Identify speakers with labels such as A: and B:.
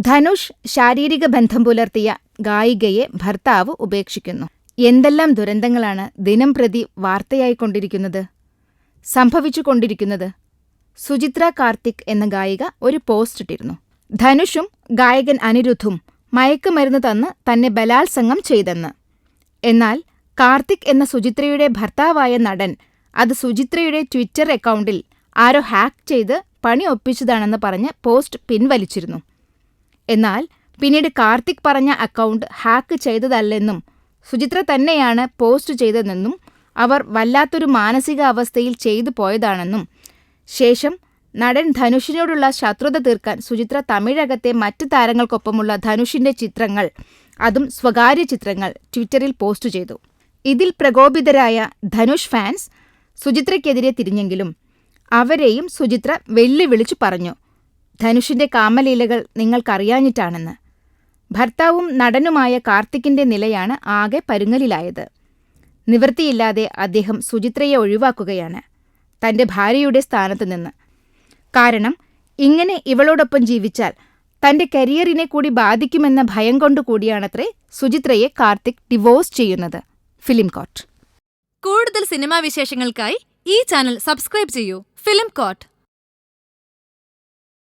A: ധനുഷ് ശാരീരിക ബന്ധം പുലർത്തിയ ഗായികയെ ഭർത്താവ് ഉപേക്ഷിക്കുന്നു. എന്തെല്ലാം ദുരന്തങ്ങളാണ് ദിനം പ്രതി വാർത്തയായിക്കൊണ്ടിരിക്കുന്നത് സംഭവിച്ചുകൊണ്ടിരിക്കുന്നത് സുചിത്ര കാർത്തിക് എന്ന ഗായിക ഒരു പോസ്റ്റ് ഇട്ടിരുന്നു. ധനുഷും ഗായകൻ അനിരുദ്ധും മയക്കുമരുന്ന് തന്ന് തന്നെ ബലാത്സംഗം ചെയ്തെന്ന്. എന്നാൽ കാർത്തിക് എന്ന സുചിത്രയുടെ ഭർത്താവായ നടൻ അത് സുചിത്രയുടെ ട്വിറ്റർ അക്കൗണ്ടിൽ ആരോ ഹാക്ക് ചെയ്ത് പണി ഒപ്പിച്ചതാണെന്ന് പറഞ്ഞ് പോസ്റ്റ് പിൻവലിച്ചിരുന്നു. എന്നാൽ പിന്നീട് കാർത്തിക് പറഞ്ഞ അക്കൗണ്ട് ഹാക്ക് ചെയ്തതല്ലെന്നും സുചിത്ര തന്നെയാണ് പോസ്റ്റ് ചെയ്തതെന്നും അവർ വല്ലാത്തൊരു മാനസികാവസ്ഥയിൽ ചെയ്തു പോയതാണെന്നും ശേഷം നടൻ ധനുഷിനോടുള്ള ശത്രുത തീർക്കാൻ സുചിത്ര തമിഴകത്തെ മറ്റ് താരങ്ങൾക്കൊപ്പമുള്ള ധനുഷിന്റെ ചിത്രങ്ങൾ അതും സ്വകാര്യ ചിത്രങ്ങൾ ട്വിറ്ററിൽ പോസ്റ്റ് ചെയ്തു. ഇതിൽ പ്രകോപിതരായ ധനുഷ് ഫാൻസ് സുചിത്രയ്ക്കെതിരെ തിരിഞ്ഞെങ്കിലും അവരെയും സുചിത്ര വെല്ലുവിളിച്ചു പറഞ്ഞു. ധനുഷിന്റെ കാമലീലകൾ നിങ്ങൾക്കറിയാഞ്ഞിട്ടാണെന്ന്. ഭർത്താവും നടനുമായ കാർത്തിക്കിന്റെ നിലയാണ് ആകെ പരുങ്ങലിലായത്. നിവൃത്തിയില്ലാതെ അദ്ദേഹം സുചിത്രയെ ഒഴിവാക്കുകയാണ് തന്റെ ഭാര്യയുടെ സ്ഥാനത്ത് നിന്ന്. കാരണം ഇങ്ങനെ ഇവളോടൊപ്പം ജീവിച്ചാൽ തന്റെ കരിയറിനെ കൂടി ബാധിക്കുമെന്ന ഭയം കൊണ്ടു കൂടിയാണത്രേ സുചിത്രയെ കാർത്തിക് ഡിവോഴ്സ് ചെയ്യുന്നത്. ഫിലിം കോട്ട്
B: കൂടുതൽ സിനിമാ വിശേഷങ്ങൾക്കായി ഈ ചാനൽ സബ്സ്ക്രൈബ് ചെയ്യൂ. Film coat